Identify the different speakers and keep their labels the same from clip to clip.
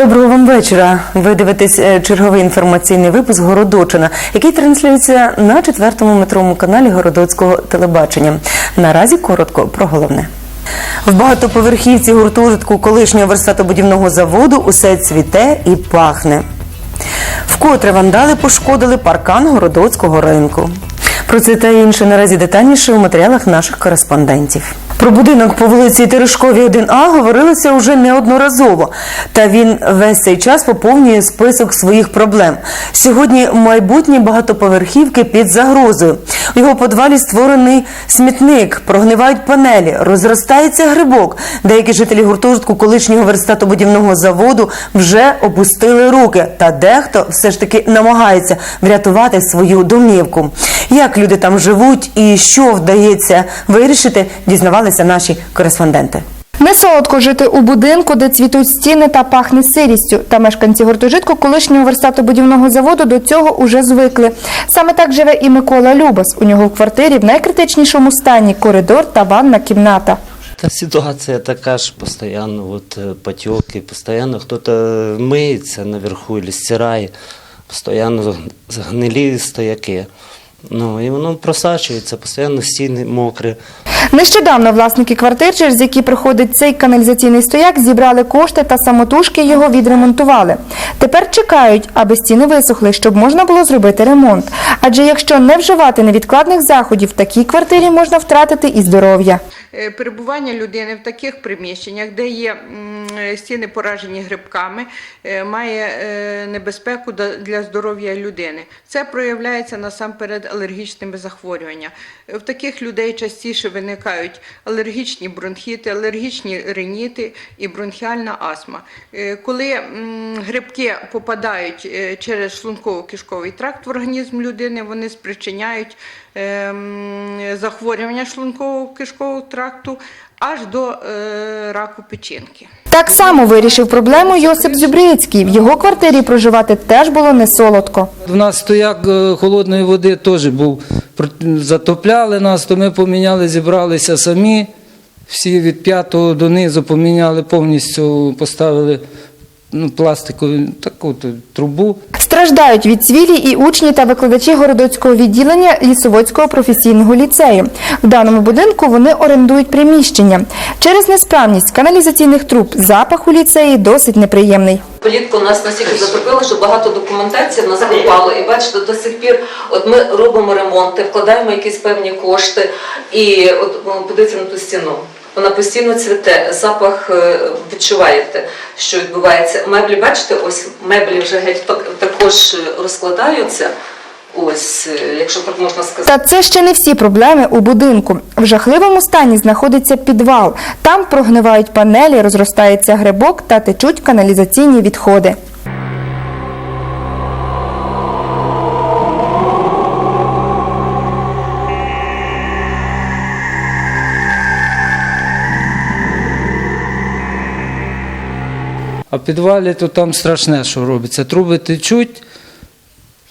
Speaker 1: Доброго вам вечора. Ви дивитесь е, черговий інформаційний випуск Городочина, який транслюється на четвертому метровому каналі Городоцького телебачення. Наразі коротко про головне. В багатоповерхівці гуртожитку колишнього верстатобудівного заводу усе цвіте і пахне. Вкотре вандали пошкодили паркан городоцького ринку. Про це та інше наразі детальніше у матеріалах наших кореспондентів. Про будинок по вулиці Терешковій 1А говорилося уже неодноразово, та він весь цей час поповнює список своїх проблем. Сьогодні майбутні багатоповерхівки під загрозою. У його подвалі створений смітник, прогнивають панелі, розростається грибок. Деякі жителі гуртожитку колишнього верстатобудівного заводу вже опустили руки, та дехто все ж таки намагається врятувати свою домівку. Як люди там живуть і що вдається вирішити, дізнавалися наші кореспонденти.
Speaker 2: Не солодко жити у будинку, де цвітуть стіни та пахне сирістю. Та мешканці гуртожитку колишнього верстатобудівного заводу до цього уже звикли. Саме так живе і Микола Любас. У нього в квартирі в найкритичнішому стані коридор та ванна кімната.
Speaker 3: Та ситуація така ж, постоянно вот э, потеки, постоянно кто-то миється наверху или стирає, постоянно гнилі стояки. Ну, і воно просачується, постійно стіни мокрі.
Speaker 2: Нещодавно власники квартир, через які проходить цей каналізаційний стояк, зібрали кошти та самотужки його відремонтували. Тепер чекають, аби стіни висохли, щоб можна було зробити ремонт. Адже якщо не вживати невідкладних заходів, в такій квартирі можна втратити і здоров'я.
Speaker 4: Е, перебування людини в таких приміщеннях, де є е, стіни поражені грибками, е, має небезпеку для здоров'я людини. Це проявляється насамперед алергічними захворюваннями. В таких людей частіше виникають алергічні бронхіти, алергічні реніти і бронхіальна астма. Коли грибки попадають через шлунково-кишковий тракт в організм людини, вони спричиняють захворювання шлунково-кишкового тракту аж до е, раку печінки.
Speaker 2: Так само вирішив проблему Йосип Зюбрицький. В його квартирі проживати теж було не солодко.
Speaker 5: У нас стояк е, холодної води теж був. Про- Затопляли нас, то ми поміняли, зібралися самі. Всі від п'ятого донизу поміняли повністю, поставили ну, пластикову таку то, трубу.
Speaker 2: Страждають від цвілі і учні та викладачі городоцького відділення Лісоводського професійного ліцею. В даному будинку вони орендують приміщення. Через несправність каналізаційних труб запах у ліцеї досить неприємний.
Speaker 6: Влітку нас настільки затопило, що багато документації в нас пропало. І бачите, до сих пір от ми робимо ремонти, вкладаємо якісь певні кошти, і от ну, подивіться на ту стіну. Вона постійно цвіте, запах е, відчуваєте, що відбувається. Меблі, бачите, ось меблі вже геть так- також е, розкладаються. Ось, е, якщо так можна сказати.
Speaker 2: Та це ще не всі проблеми у будинку. В жахливому стані знаходиться підвал. Там прогнивають панелі, розростається грибок та течуть каналізаційні відходи.
Speaker 5: А в підвалі то там страшне, що робиться. Труби течуть,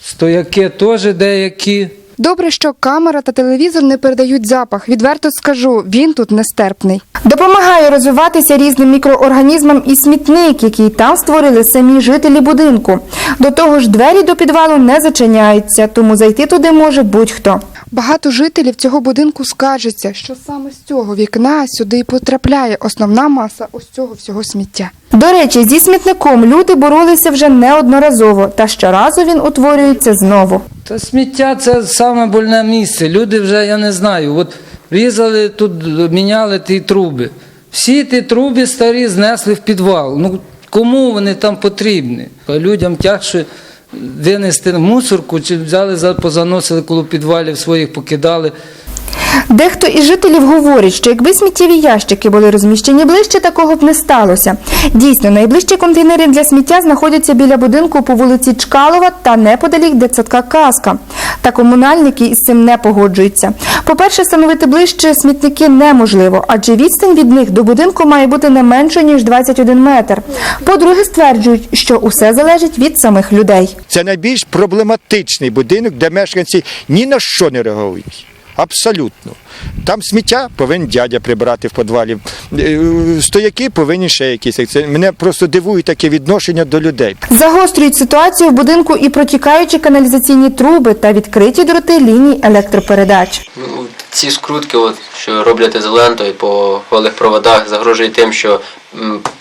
Speaker 5: стояки теж деякі.
Speaker 2: Добре, що камера та телевізор не передають запах. Відверто скажу, він тут нестерпний. Допомагає розвиватися різним мікроорганізмам і смітник, який там створили самі жителі будинку. До того ж, двері до підвалу не зачиняються, тому зайти туди може будь-хто. Багато жителів цього будинку скаржаться, що саме з цього вікна сюди і потрапляє основна маса ось цього всього сміття. До речі, зі смітником люди боролися вже неодноразово, та щоразу він утворюється знову.
Speaker 5: Та сміття це саме больне місце. Люди вже, я не знаю, от різали тут, міняли ті труби. Всі ті труби старі знесли в підвал. Ну кому вони там потрібні? Людям тягше винести мусорку, чи взяли, позаносили коло підвалів своїх, покидали.
Speaker 2: Дехто із жителів говорить, що якби сміттєві ящики були розміщені ближче, такого б не сталося. Дійсно, найближчі контейнери для сміття знаходяться біля будинку по вулиці Чкалова та неподалік дитсадка Казка. Та комунальники із цим не погоджуються. По-перше, встановити ближче смітники неможливо, адже відстань від них до будинку має бути не менше ніж 21 метр. По-друге, стверджують, що усе залежить від самих людей.
Speaker 7: Це найбільш проблематичний будинок, де мешканці ні на що не реагують. Абсолютно. Там сміття повинен дядя прибрати в підвалі. Е, Стояки повинні ще якісь. Це мене просто дивує таке відношення до людей.
Speaker 2: Загострюють ситуацію в будинку і протікаючі каналізаційні труби та відкриті дроти ліній електропередач.
Speaker 8: Ну, Ці скрутки, от, що роблять ізолентою по голих проводах, загрожують тим, що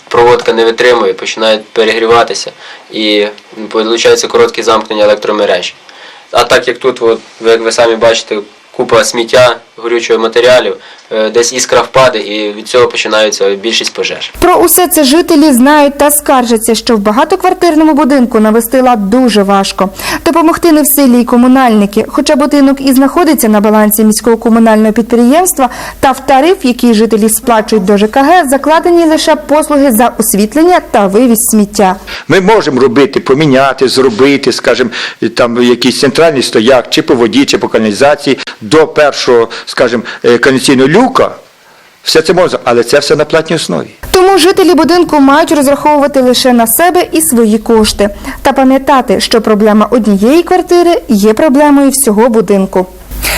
Speaker 8: проводка не витримує, починає перегріватися і получається короткі замкнення електромереж. А так як тут, от, ви, як ви самі бачите, купа сміття, горючого матеріалів, е, десь іскра впаде і від цього починаються більшість пожеж.
Speaker 2: Про усе це жителі знають та скаржаться, що в багатоквартирному будинку навести лад дуже важко. Допомогти не в силі й комунальники, хоча будинок і знаходиться на балансі міського комунального підприємства, та в тариф, який жителі сплачують до ЖКГ, закладені лише послуги за освітлення та вивіз сміття.
Speaker 7: Ми можемо робити, поміняти, зробити, скажімо, там якийсь центральний стояк, чи по воді, чи по каналізації до першого, скажімо, е, каналізаційного люка. Все це можна, але це все на платній основі.
Speaker 2: Тому жителі будинку мають розраховувати лише на себе і свої кошти та пам'ятати, що проблема однієї квартири є проблемою всього будинку.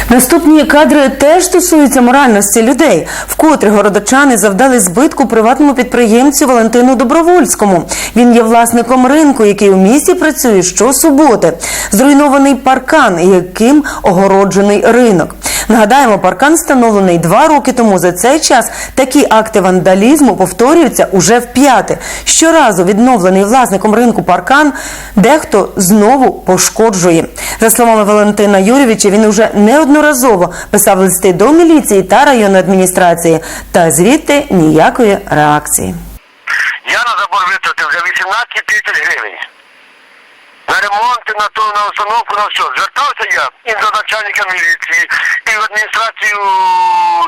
Speaker 1: Наступні кадри теж стосуються моральності людей, вкотре городочани завдали збитку приватному підприємцю Валентину Добровольському. Він є власником ринку, який у місті працює щосуботи. Зруйнований паркан, яким огороджений ринок. Нагадаємо, паркан встановлений два роки тому. За цей час такі акти вандалізму повторюються уже вп'яте. Щоразу відновлений власником ринку паркан дехто знову пошкоджує. За словами Валентина Юрійовича, він уже неодноразово писав листи до міліції та районної адміністрації, та звідти ніякої реакції.
Speaker 9: Я на забор витратив за 18 тисяч гривень. На ремонт, на то, на установку, на все. Звертався я і до начальника міліції, і в адміністрацію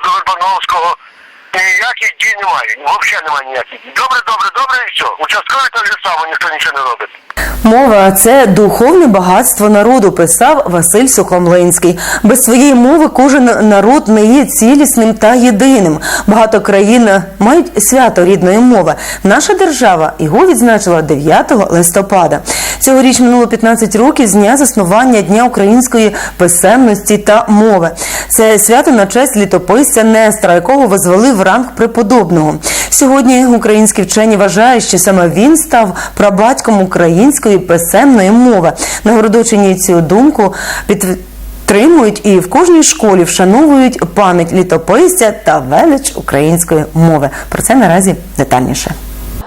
Speaker 9: до Вербановського. Ніяких дій немає. Взагалі немає ніяких. Добре, добре, добре і все. Участковий так же само, ніхто нічого не робить.
Speaker 1: Мова це духовне багатство народу, писав Василь Сухомлинський. Без своєї мови кожен народ не є цілісним та єдиним. Багато країн мають свято рідної мови. Наша держава його відзначила 9 листопада. Цьогоріч минуло 15 років з дня заснування Дня української писемності та мови. Це свято на честь літописця Нестора, якого возвели в ранг преподобного. Сьогодні українські вчені вважають, що саме він став прабатьком української писемної мови. На Городочині цю думку підтримують і в кожній школі вшановують пам'ять літописця та велич української мови. Про це наразі детальніше.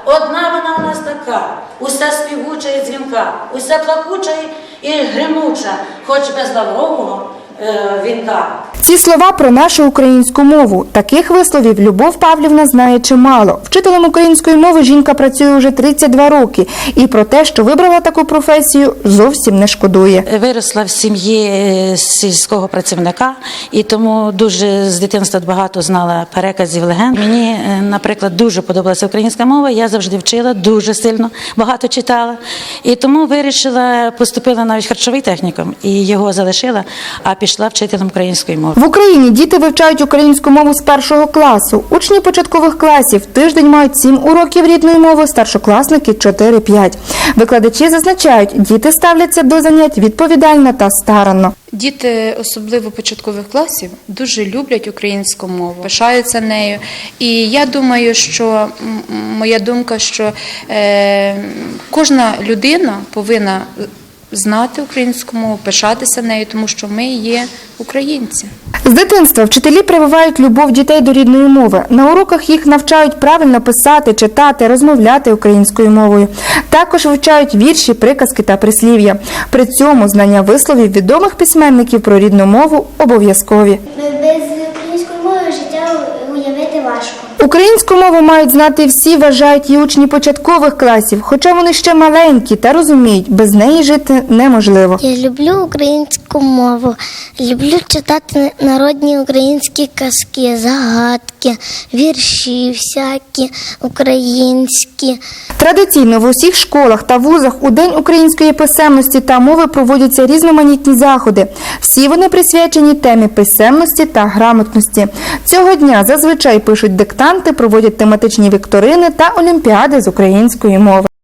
Speaker 10: Одна вона у нас така, уся співуча і дзвінка, уся плакуча і гримуча, хоч без лаврового е, вінка.
Speaker 2: Ці слова про нашу українську мову. Таких висловів Любов Павлівна знає чимало. Вчителем української мови жінка працює вже 32 роки, і про те, що вибрала таку професію, зовсім не шкодує.
Speaker 10: Виросла в сім'ї е, сільського працівника, і тому дуже з дитинства багато знала переказів легенд. Мені, е, наприклад, дуже подобалася українська мова. Я завжди вчила дуже сильно, багато читала. І тому вирішила, поступила навіть харчовий технікум і його залишила, а пішла вчителем української мови.
Speaker 2: В Україні діти вивчають українську мову з першого класу. Учні початкових класів тиждень мають 7 уроків рідної мови, старшокласники 4-5. Викладачі зазначають, діти ставляться до занять відповідально та старанно.
Speaker 11: Діти, особливо початкових класів, дуже люблять українську мову, пишаються нею. І я думаю, що моя думка, що е, кожна людина повинна знати українську мову, пишатися нею, тому що ми є українці.
Speaker 2: З дитинства вчителі прививають любов дітей до рідної мови. На уроках їх навчають правильно писати, читати, розмовляти українською мовою. Також вивчають вірші, приказки та прислів'я. При цьому знання висловів відомих письменників про рідну мову обов'язкові.
Speaker 12: Без української мови життя уявити важко.
Speaker 2: Українську мову мають знати всі, вважають і учні початкових класів, хоча вони ще маленькі та розуміють, без неї жити неможливо.
Speaker 12: Я люблю українську мову, люблю читати народні українські казки, загадки, вірші всякі українські.
Speaker 2: Традиційно в усіх школах та вузах у День української писемності та мови проводяться різноманітні заходи. Всі вони присвячені темі писемності та грамотності. Цього дня зазвичай пишуть диктанти, проводять тематичні вікторини та олімпіади з української мови.